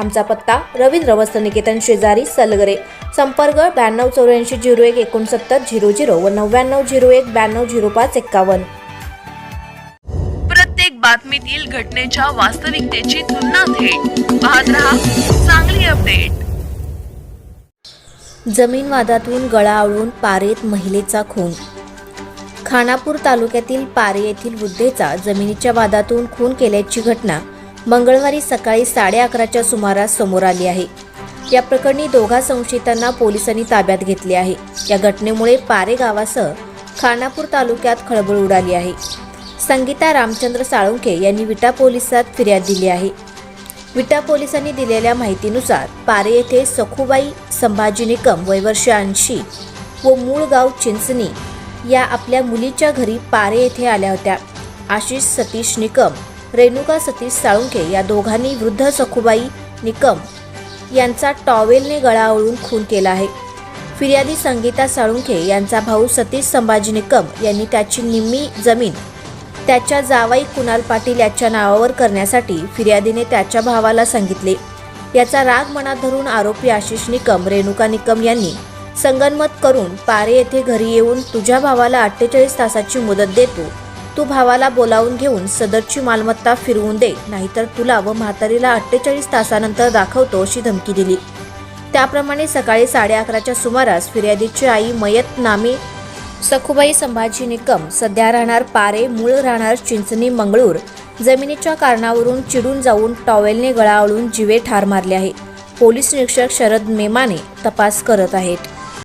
आमचा पत्ता रवींद्र वस्त्र निकेतन शेजारी सलगरे. संपर्क ब्याण्णव चौऱ्याऐंशी झिरो एक एकोणसत्तर झिरो झिरो व नव्याण्णव झिरो एक ब्याण्णव झिरो पाच एक्कावन्न. प्रत्येक बातमीतील घटनेच्या वास्तविकतेची तुलना थेट. पाहत रहा चांगली अपडेट. जमीन वादातून गळा आवळून पारेत महिलेचा खून. खानापूर तालुक्यातील पारे येथील वृद्धेचा जमिनीच्या वादातून खून केल्याची घटना मंगळवारी सकाळी साडे अकराच्या सुमारास समोर आली आहे. या प्रकरणी दोघा संशयितांना पोलिसांनी ताब्यात घेतले आहे. या घटनेमुळे पारे गावासह खानापूर तालुक्यात खळबळ उडाली आहे. संगीता रामचंद्र साळुंखे यांनी विटा पोलिसात फिर्याद दिली आहे. विटा पोलिसांनी दिलेल्या माहितीनुसार पारे येथे सखुबाई संभाजी निकम वयवर्ष ऐंशी व मूळ गाव चिंचणी या आपल्या मुलीच्या घरी पारे येथे आल्या होत्या. आशिष सतीश निकम रेणुका सतीश साळुंखे या दोघांनी वृद्ध सखुबाई निकम यांचा टॉवेलने गळावळून खून केला आहे. फिर्यादी संगीता साळुंखे यांचा भाऊ सतीश संभाजी निकम यांनी त्याची निम्मी जमीन त्याच्या जावाई कुणाल पाटील याच्या नावावर करण्यासाठी फिर्यादीने त्याच्या भावाला सांगितले. याचा राग मनात धरून आरोपी आशिष निकम रेणुका निकम यांनी संगनमत करून पारे येथे घरी येऊन तुझ्या भावाला अठ्ठेचाळीस तासाची मुदत देतो तू भावाला बोलावून घेऊन सदरची मालमत्ता फिरवून दे नाहीतर तुला व म्हातारीला अठ्ठेचाळीस तासानंतर दाखवतो अशी धमकी दिली. त्याप्रमाणे सकाळी साडे अकराच्या सुमारास फिर्यादीची आई मयत नामी सखुबाई संभाजी निकम सध्या राहणार पारे मूळ राहणार चिंचणी मंगळूर जमिनीच्या कारणावरून चिडून जाऊन टॉवेलने गळावळून जिवे ठार मारले आहे. पोलीस निरीक्षक शरद मेमाने तपास करत आहेत.